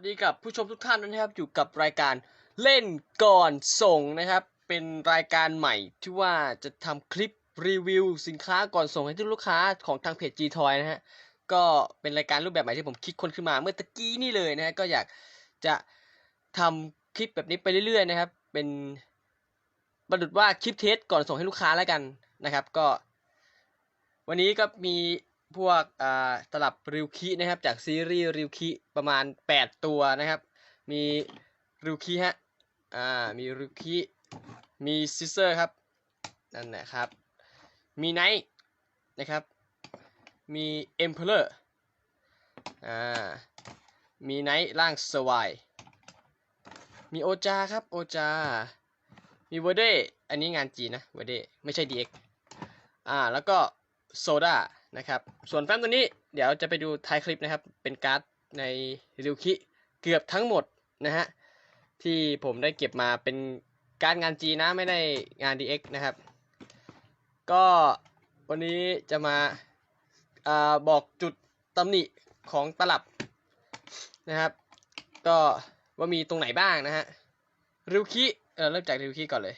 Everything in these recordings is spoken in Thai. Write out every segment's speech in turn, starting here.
วัสดีกับผู้ชมทุกท่านนะครับอยู่กับรายการเล่นก่อนส่งนะครับ เป็นรายการใหม่ที่ว่าจะทำคลิปรีวิวสินค้าก่อนส่งให้ทุกลูกค้าของทางเพจ G Toy นะฮะก็เป็นรายการรูปแบบใหม่ที่ผมคิดคนขึ้นมาเมื่อตะกี้นี่เลยนะฮะก็อยากจะทำคลิปแบบนี้ไปเรื่อยๆนะครับ เป็นประดุดว่าคลิปเทสก่อนส่งให้ลูกค้าแล้วกันนะครับ ก็ วันนี้ก็มี พวกอ่าตลับริวคินะครับจากซีรีส์ริวคิประมาณ 8 ตัวนะครับ มีริวคิฮะอ่ามีริวคิมีซิเซอร์ครับนั่นแหละครับ มีไนท์นะครับ มีเอ็มเพลอร์อ่ามีไนท์ร่างสวายมีโอจาครับโอจา มีเวเดอันนี้งานจีนนะเวเดไม่ใช่ DX อ่าแล้วก็โซดา นะครับ ส่วนแฟ้มตัวนี้เดี๋ยวจะไปดูท้ายคลิปนะครับ เป็นการ์ดในริวคิเกือบทั้งหมดนะฮะที่ผมได้เก็บมาเป็นการดงานจีนนะไม่ได้งาน DX นะครับ ก็วันนี้จะมาอาบอกจุดตำหนิของตลับนะครับ ก็ว่ามีตรงไหนบ้างนะฮะริวคิเออเริ่มจากริวคิก่อนเลย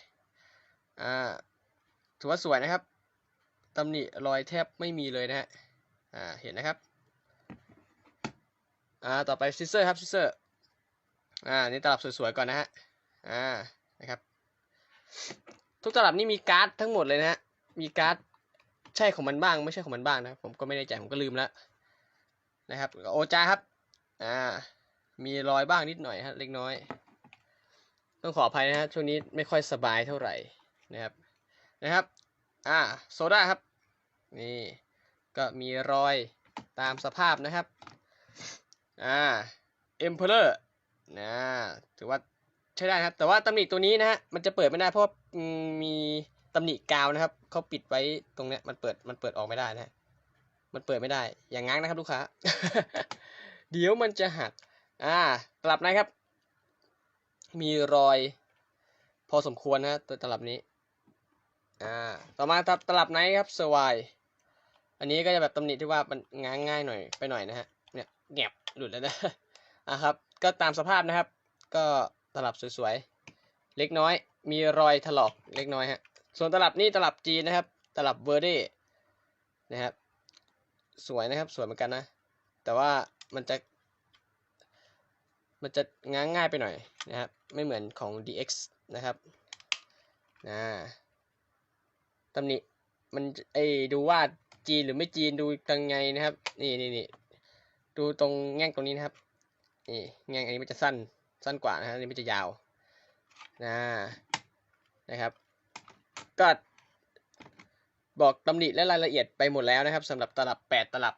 อ่าถือว่าสวยนะครับ ตำหนิรอยแทบไม่มีเลยนะฮะ อ่า เห็นนะครับ อ่า ต่อไปซิเซอร์ครับซิเซอร์ อ่า นี่ตลับสวยๆก่อนนะฮะ อ่า นะครับ ทุกตลับนี่มีการ์ดทั้งหมดเลยนะฮะ มีการ์ดใช่ของมันบ้าง ไม่ใช่ของมันบ้างนะ ผมก็ไม่แน่ใจผมก็ลืมแล้วนะครับโอจาครับ อ่า มีรอยบ้างนิดหน่อยฮะเล็กน้อย ต้องขออภัยนะฮะช่วงนี้ไม่ค่อยสบายเท่าไหร่นะครับ นะครับ อ่า โซดาครับ นี่ ก็มีรอยตามสภาพนะครับ อ่าเอ็มเพลอร์นะถือว่าใช้ได้ครับ แต่ว่าตำหนิตัวนี้นะฮะ มันจะเปิดไม่ได้เพราะมีตำหนิกาวนะครับ เขาปิดไว้ตรงเนี้ย มันเปิด มันเปิดออกไม่ได้นะฮะมันเปิดไม่ได้ อย่างงั้นนะครับลูกค้า เดี๋ยวมันจะหัก อ่า ตลับนะครับ มีรอย พอสมควรนะตัวตลับนี้ อ่า ต่อมาตับตลับไหนครับสวาย อันนี้ก็จะแบบตำหนิที่ว่ามันง้างง่ายหน่อยไปหน่อยนะฮะ เนี่ยแงบหลุดแล้วนะอะครับ ก็ตามสภาพนะครับ ก็ตลับสวยๆ เล็กน้อย มีรอยถลอกเล็กน้อยฮะ ส่วนตลับนี้ตลับจีนนะครับ ตลับเวอร์เดนะครับ สวยนะครับ สวยเหมือนกันนะ แต่ว่ามันจะ มันจะง้างง่ายไปหน่อยนะครับ ไม่เหมือนของ DX นะครับอ่าตำหนิมันไอดูว่า จีนหรือไม่จีนดูยังไงนะครับ นี่นี่นี่ดูตรงแง่งตรงนี้นะครับ นี่แง่งอันนี้มันจะสั้นสั้นกว่านะฮะอันนี้มันจะยาวนะนะครับ ก็บอกตำหนิและรายละเอียดไปหมดแล้วนะครับสำหรับตลับแปดตลับ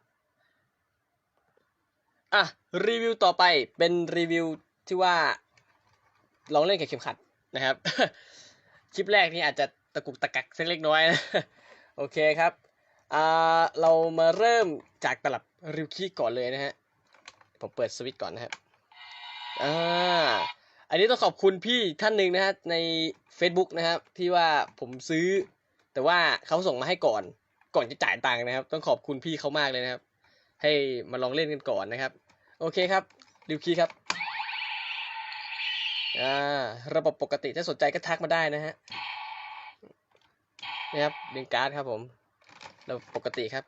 อะ รีวิวต่อไปเป็นรีวิวที่ว่าลองเล่นกับเข็มขัดนะครับ คลิปแรกนี่อาจจะตะกุกตะกักสักเล็กน้อยนะ โอเคครับ อ่าเรามาเริ่มจากตลับริวคีก่อนเลยนะฮะ ผมเปิดสวิตช์ก่อนนะครับอ่าอันนี้ต้องขอบคุณพี่ท่านหนึ่งนะฮะใน Facebook นะครับ ที่ว่าผมซื้อ แต่ว่าเขาส่งมาให้ก่อน ก่อนจะจ่ายตังค์นะครับ ต้องขอบคุณพี่เขามากเลยนะครับ ให้มาลองเล่นกันก่อนนะครับ โอเคครับริวคีครับอ่าระบบปกติถ้าสนใจก็ทักมาได้นะฮะนะครับดึงการ์ดครับผม ปกติครับ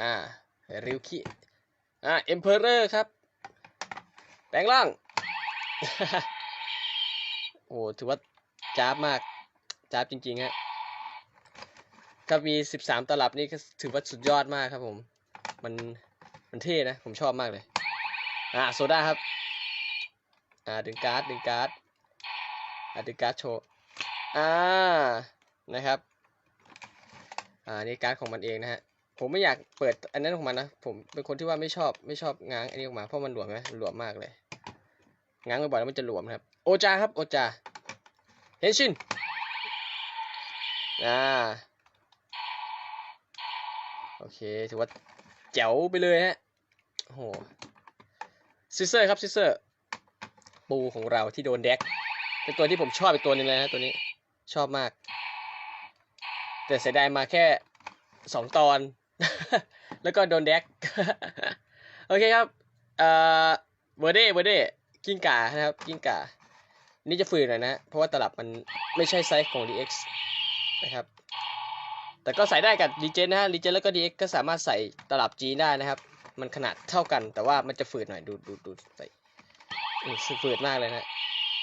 อ่า ริวคิอ่า เอ็มเพอเรอร์ครับ แปลงร่าง โอ้ถือว่าจ้าบมากจ้าบจริงๆฮะก็มีสิบสามตลับนี่ก็ถือว่าสุดยอดมากครับผม มัน มันเท่นะ ผมชอบมากเลย อ่า โซดาครับ อ่า ดึงการ์ด ดึงการ์ดอ่าดึงการ์ดโชว์ อ่า นะครับ อ่านี่การ์ดของมันเองนะฮะผมไม่อยากเปิดอันนั้นของมันนะผมเป็นคนที่ว่าไม่ชอบไม่ชอบง้างอันนี้ออกมาเพราะมันหลวมไหมหลวมมากเลยง้างบ่อยๆแล้วมันจะหลวมครับ โอจาครับโอจาเฮนชินอ่าโอเคถือว่าแจ๋วไปเลยฮะโอ้โหซิเซอร์ครับซิเซอร์ปูของเราที่โดนแดกเป็นตัวที่ผมชอบอีกตัวนึงเลยนะตัวนี้ชอบมาก แต่เสียดายมาแค่สองตอน แล้วก็โดนแดก โอเคครับ เอ่อเวอร์เดเวอร์เดกิ้งก่านะครับ กิ้งก่า นี่จะฝืนหน่อยนะ เพราะว่าตลับมันไม่ใช่ไซส์ของ DX นะครับ แต่ก็ใส่ได้กับ d j นะฮะ d j แล้วก็ DX ก็สามารถใส่ตลับ G ได้นะครับ มันขนาดเท่ากัน แต่ว่ามันจะฝืดหน่อย ดูดูดูใส่ฝืดมากเลยนะ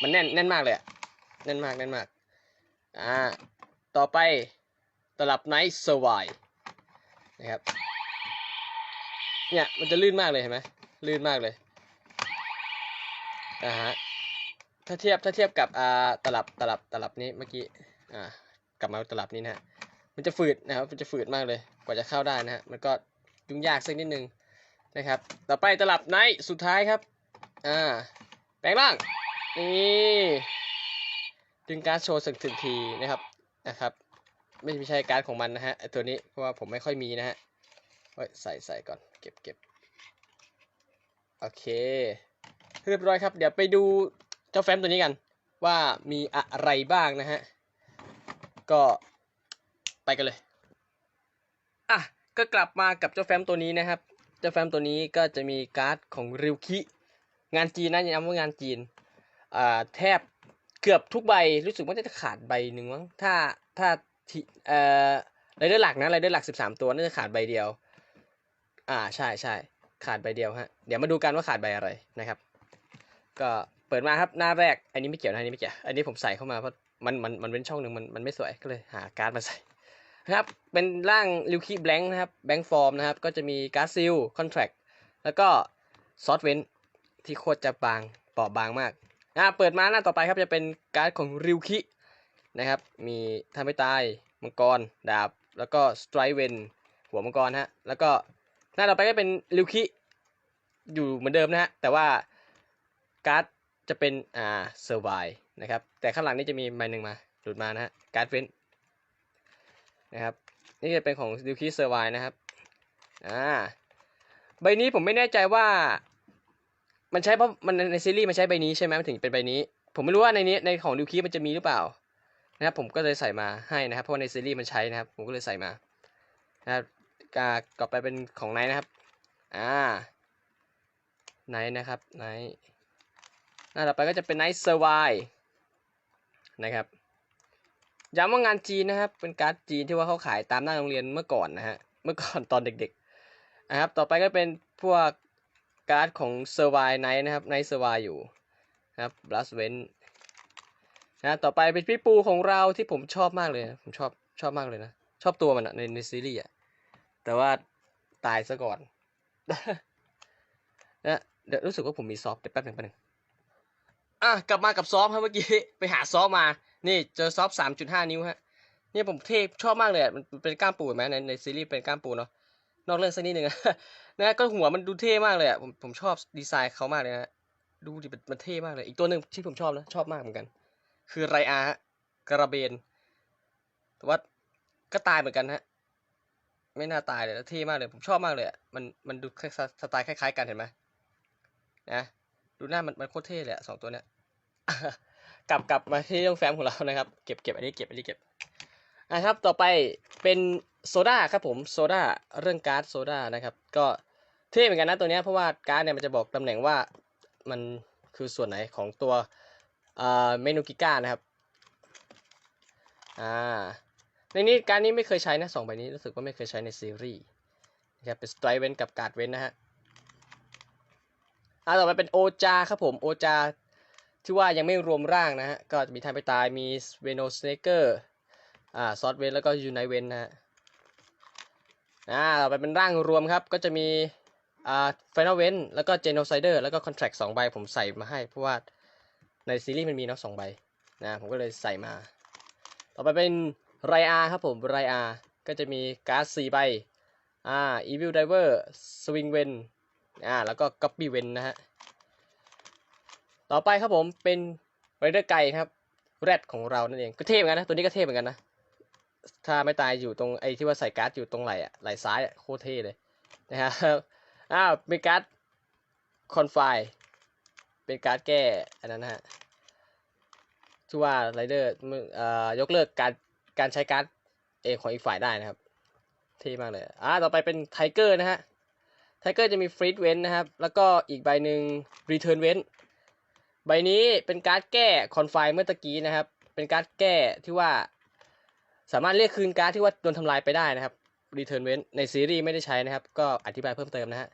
มันแน่นแน่นมากเลยอะแน่นมากแน่นมาก อ่า ต่อไป ลับ Night Survive นะครับ เนี่ยมันจะลื่นมากเลยเห็นไหมลื่นมากเลยอ่าฮะถ้าเทียบถ้าเทียบกับอ่าตลับตลับตลับนี้เมื่อกี้อ่ากลับมาตลับนี้นะฮะมันจะฝืดนะครับมันจะฝืดมากเลยกว่าจะเข้าได้นะฮะมันก็ยุ่งยากสักนิดนึงนะครับ ต่อไปตลับไนท์สุดท้ายครับอ่าแปลงร่างนี่ดึงการ์ดโชว์สักถึงทีนะครับนะครับ ไม่ไม่ใช่การ์ดของมันนะฮะไอตัวนี้เพราะว่าผมไม่ค่อยมีนะฮะใส่ใส่ก่อนเก็บเก็บโอเค เรียบร้อยครับ เดี๋ยวไปดูเจ้าแฟ้มตัวนี้กัน ว่ามีอะไรบ้างนะฮะ ก็ไปกันเลยอะก็กลับมากับเจ้าแฟ้มตัวนี้นะครับ เจ้าแฟ้มตัวนี้ก็จะมีการ์ดของริวคิงานจีนนะย้ำว่างานจีนอ่าแทบเกือบทุกใบรู้สึกว่าจะขาดใบหนึ่งมั้งถ้าถ้า ที่เอ่อรายเดอร์หลักนะรายเดอร์หลักสิบสามตัวน่าจะขาดใบเดียว อ่าใช่ใช่ขาดใบเดียวฮะเดี๋ยวมาดูกันว่าขาดใบอะไรนะครับ ก็เปิดมาครับหน้าแรก อันนี้ไม่เกี่ยวนะอันนี้ไม่เกี่ยวอันนี้ผมใส่เข้ามาเพราะมันมันมันเป็นช่องหนึ่งมันมันไม่สวยก็เลยหาการ์ดมาใส่นะครับเป็นร่างลิวคีแบงค์นะครับแบงค์ฟอร์มนะครับก็จะมีการ์ดซิลคอนแทรคแล้วก็ซอสเวนที่โคตรจะบางเปราะบางมากอ่าเปิดมาหน้าต่อไปครับจะเป็นการ์ดของริวคิ นะครับ มีทำให้ตายมังกร ดาบ แล้วก็สไตรเวนหัวมังกรฮะ แล้วก็หน้าต่อไปก็เป็นริวคิอยู่เหมือนเดิมนะฮะ แต่ว่าการ์ดจะเป็นอ่าเซอร์ไวนะครับ แต่ข้างหลังนี่จะมีใบหนึ่งมาหลุดมานะฮะ การ์ดเว้นนะครับนี่จะเป็นของดิวคีเซอร์ไวนะครับอ่าใบนี้ผมไม่แน่ใจว่า มันใช้เพราะมันในซีรีส์มันใช้ใบนี้ใช่ไหมมันถึงเป็นใบนี้ ผมไม่รู้ว่าในนี้ในของดิวคีมันจะมีหรือเปล่า นะครับผมก็เลยใส่มาให้นะครับเพราะในซีรีส์มันใช้นะครับ ผมก็เลยใส่มานะครับกลับไปเป็นของไนท์นะครับอ่าไนท์นะครับไนท์หน้าต่อไปก็จะเป็น Night Survive นะครับย้ำว่างานจีนนะครับ เป็นการ์ดจีนที่ว่าเขาขายตามหน้าโรงเรียนเมื่อก่อนนะฮะเมื่อก่อนตอนเด็กๆนะครับ ต่อไปก็เป็นพวกการ์ดของ Survive Night นะครับ Night Survive อยู่นะครับ Blast v e n น นะต่อไปเป็นพี่ปูของเราที่ผมชอบมากเลยนะผมชอบชอบมากเลยนะ ชอบตัวมันอะในในซีรีส์อะแต่ว่าตายซะก่อนนะเดี๋ยวรู้สึกว่าผมมีซอฟต์เดี๋ยวแป๊บหนึ่งแป๊บหนึ่งอะกลับมากับซอฟครับเมื่อกี้ไปหาซอฟมา นี่เจอซอฟสามจุดห้านิ้วฮะเนี่ยผมเทพชอบมากเลยมันเป็นกล้ามปูไหมในในซีรีส์เป็นกล้ามปูเนาะนอกเรื่องสักนิดหนึ่งอะนะก็หัวมันดูเท่มากเลยอะผมผมชอบดีไซน์เขามากเลยนะดูดิมันมันเท่มากเลย อีกตัวหนึ่งที่ผมชอบนะชอบมากเหมือนกัน คือไรอาฮะกระเบน แต่ว่าก็ตายเหมือนกันฮะ ไม่น่าตายเลยแล้วเท่มากเลย ผมชอบมากเลยอะมันมันดูสไตล์คล้ายๆกันเห็นไหมนะ ดูหน้ามันมันโคตรเท่เลยอะสองตัวเนี้ยกลับกลับมาที่เรื่องแฟ้มของเรานะครับ เก็บเก็บอันนี้เก็บอันนี้เก็บอะครับ ต่อไปเป็นโซดาครับผม โซดาเรื่องการ์ดโซดานะครับ ก็เท่เหมือนกันนะตัวเนี้ยเพราะว่าการ์ดเนี่ยมันจะบอกตำแหน่งว่ามันคือส่วนไหนของตัว เมนูกิก้านะครับ อ่า ในนี้การนี้ไม่เคยใช้นะสองใบนี้รู้สึกว่าไม่เคยใช้ในซีรีส์นะครับเป็นสไตรเวนกับการ์ดเวนนะฮะ อ่าต่อไปเป็นโอจาครับผมโอจาที่ว่ายังไม่รวมร่างนะฮะ ก็จะมีทายไปตายมีเวโนสเนเกอร์อ่าซอสเวนแล้วก็ยูไนเวนนะฮะอ่าต่อไปเป็นร่างรวมครับก็จะมีอ่าไฟนอลเวนแล้วก็เจโนไซเดอร์แล้วก็คอนแทรคสองใบผมใส่มาให้เพราะว่า ในซีรีส์มันมีเนาะสองใบนะผมก็เลยใส่มา ต่อไปเป็นไรอาครับผมไรอาก็จะมีการ์ดสี่ใบอ่าอีวิลไดเวอร์สวิงเวนอ่าแล้วก็ก๊อปปี้เวนนะฮะต่อไปครับผมเป็นไรเดอร์ไก่ครับแรดของเรานั่นเองก็เท่เหมือนกันนะตัวนี้ก็เท่เหมือนกันนะถ้าไม่ตายอยู่ตรงไอ้ที่ว่าใส่การ์ดอยู่ตรงไหล่อะไหล่ซ้ายอะโคตรเท่เลยนะครับอ้าวเป็นการ์ดคอนไฟ เป็นการ์ดแก้อันนั้นนะฮะที่ว่าไรเดอร์เอ่อยกเลิกการการใช้การ์ดเอของอีกฝ่ายได้นะครับเท่มากเลยอ่าต่อไปเป็นไทเกอร์นะฮะไทเกอร์จะมีฟรีดเว้นนะครับ แล้วก็อีกใบหนึ่งรีเทิร์นเว้นใบนี้เป็นการ์ดแก้คอนไฟเมื่อตะกี้นะครับ เป็นการ์ดแก้ที่ว่า สามารถเรียกคืนการ์ดที่ว่าโดนทำลายไปได้นะครับ Return เว้นในซีรีส์ไม่ได้ใช้นะครับ ก็อธิบายเพิ่มเติมนะฮะ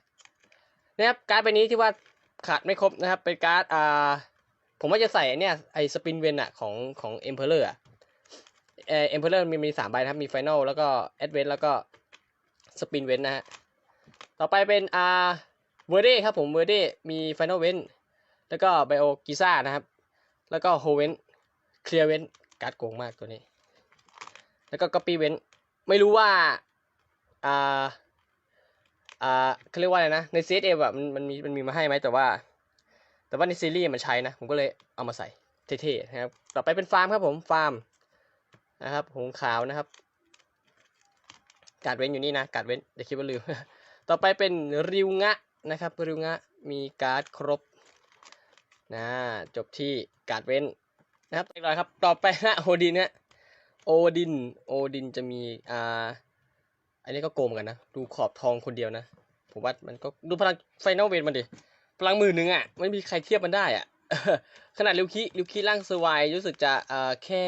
นะครับการ์ดใบนี้ที่ว่า ขาดไม่ครบนะครับ เป็นการ์ดอ่าผมว่าจะใส่เนี่ยไอ้สปินเวนอะของของเอ็มเพลเลอร์อะเออเอ็มเพลเลอร์มีมีสามใบนะครับ มีไฟนอลแล้วก็แอดเวนแล้วก็สปินเวนนะฮะ ต่อไปเป็นอ่าเวอร์เดครับผมเวอร์เดมีไฟนอลเวนแล้วก็ไบโอกิซ่านะครับ แล้วก็โฮเวนเคลียร์เวนการ์ดโกงมากตัวนี้ แล้วก็ก๊อปปี้เวนไม่รู้ว่าอ่า อ่าเขาเรียกว่าอะไรนะ ใน CSM แบบมันมันมีมันมีมาให้ไหมแต่ว่า แต่ว่าในซีรีส์มันใช้นะ ผมก็เลยเอามาใส่เท่ๆนะครับ ต่อไปเป็นฟาร์มครับผม ฟาร์มนะครับหงขาวนะครับ การดเว้นอยู่นี่นะ การดเว้นอย่าคิดว่าลืม ต่อไปเป็นริวงะนะครับ ริวงะมีการ์ดครบนะจบที่การดเว้นนะครับเรียบร้อยครับ ต่อไปนะโอดินนะโอดิน โอดินจะมีอ่า อันนี้ก็โกงเหมือนกันนะ ดูขอบทองคนเดียวนะ ผมว่ามันก็ดูพลังไฟนอลเวนมันดิ พลังมื่นหนึ่งอะ ไม่มีใครเทียบมันได้อะ ขนาดลิวคิลิวคิร่างเซอร์ไวรู้สึกจะเอ่อแค่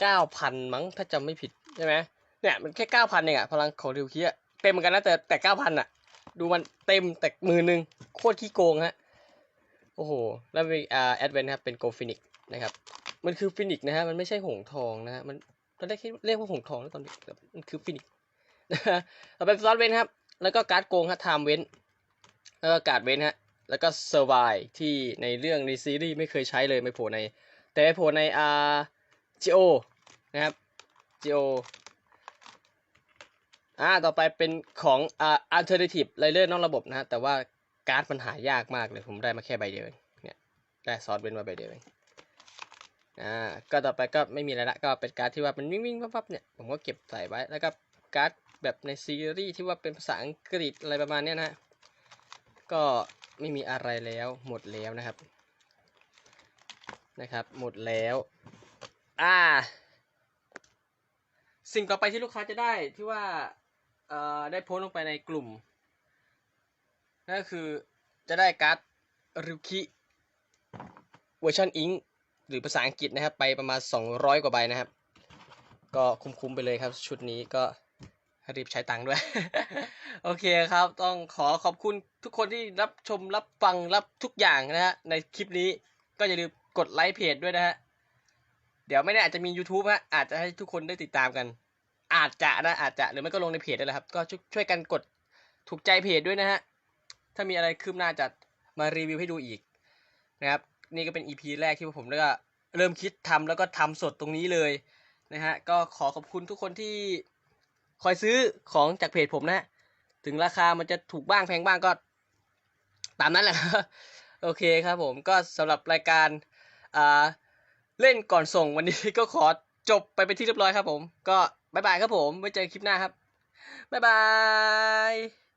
เก้าพันมั้งถ้าจำไม่ผิดใช่ไหมเนี่ยมันแค่เก้าพันเองอะ พลังของลิวคิอะเต็มเหมือนกันนะแต่แต่เก้าพันอะ ดูมันเต็มแต่มื่นหนึ่งโคตรขี้โกงฮะโอ้โห แล้วมีอ่าแอดเวนครับ เป็นโกฟินิกนะครับ มันคือฟินิกนะฮะ มันไม่ใช่หงทองนะฮะ มันตอนแรกคิดเรียกว่าหงทองแล้วตอนนี้มันคือฟินิก ต่อไปซอสเวนครับ แล้วก็การ์ดโกงครับไทม์เวนแล้วก็การ์ดเวนฮะ แล้วก็เซอร์ไวที่ในเรื่องในซีรีส์ไม่เคยใช้เลยไม่โผล่ใน แต่ไปโผล่ในอ่าจีโอนะครับจีโออ่าต่อไปเป็นของอ่า alternative ไรเลอร์นอกระบบนะฮะ แต่ว่าการ์ดมันหายากมากเลยผมได้มาแค่ใบเดียวเนี่ยได้ซอสเว้นมาใบเดียวเองอ่าก็ต่อไปก็ไม่มีอะไรละก็เป็นการ์ดที่ว่ามันวิ่งวิ่งวับๆเนี่ยผมก็เก็บใส่ไว้แล้วก็การ์ด แบบในซีรีส์ที่ว่าเป็นภาษาอังกฤษอะไรประมาณนี้นะฮะก็ไม่มีอะไรแล้วหมดแล้วนะครับนะครับ หมดแล้วอ่าสิ่งต่อไปที่ลูกค้าจะได้ที่ว่าเอ่อได้โพสลงไปในกลุ่มนั่นก็คือจะได้การ์ดริวคิเวอร์ชันอิงหรือภาษาอังกฤษนะครับ ไปประมาณ 200 กว่าใบนะครับ ก็คุ้มๆไปเลยครับ ชุดนี้ก็ รีบใช้ตังค์ด้วย โอเคครับ ต้องขอขอบคุณทุกคนที่รับชมรับฟังรับทุกอย่างนะฮะ ในคลิปนี้ก็อย่าลืมกดไลค์เพจด้วยนะฮะ เดี๋ยวไม่แน่อาจจะมี YouTube ฮะ อาจจะให้ทุกคนได้ติดตามกัน อาจจะนะ อาจจะหรือไม่ก็ลงในเพจได้แหละครับ ก็ช่วยช่วยกันกดถูกใจเพจด้วยนะฮะ ถ้ามีอะไรคืบหน้าจะมารีวิวให้ดูอีกนะครับ นี่ก็เป็น EP แรกที่ผมได้ก็เริ่มคิดทำแล้วก็ทำสดตรงนี้เลยนะฮะ ก็ขอขอบคุณทุกคนที่ คอยซื้อของจากเพจผมนะ ถึงราคามันจะถูกบ้างแพงบ้างก็ ตามนั้นแหละครับโอเคครับผมก็สำหรับรายการเล่นก่อนส่งวันนี้ก็ขอจบไปเป็นที่เรียบร้อยครับผม ก็บายบายครับผมไว้เจอกันคลิปหน้าครับบ๊ายบาย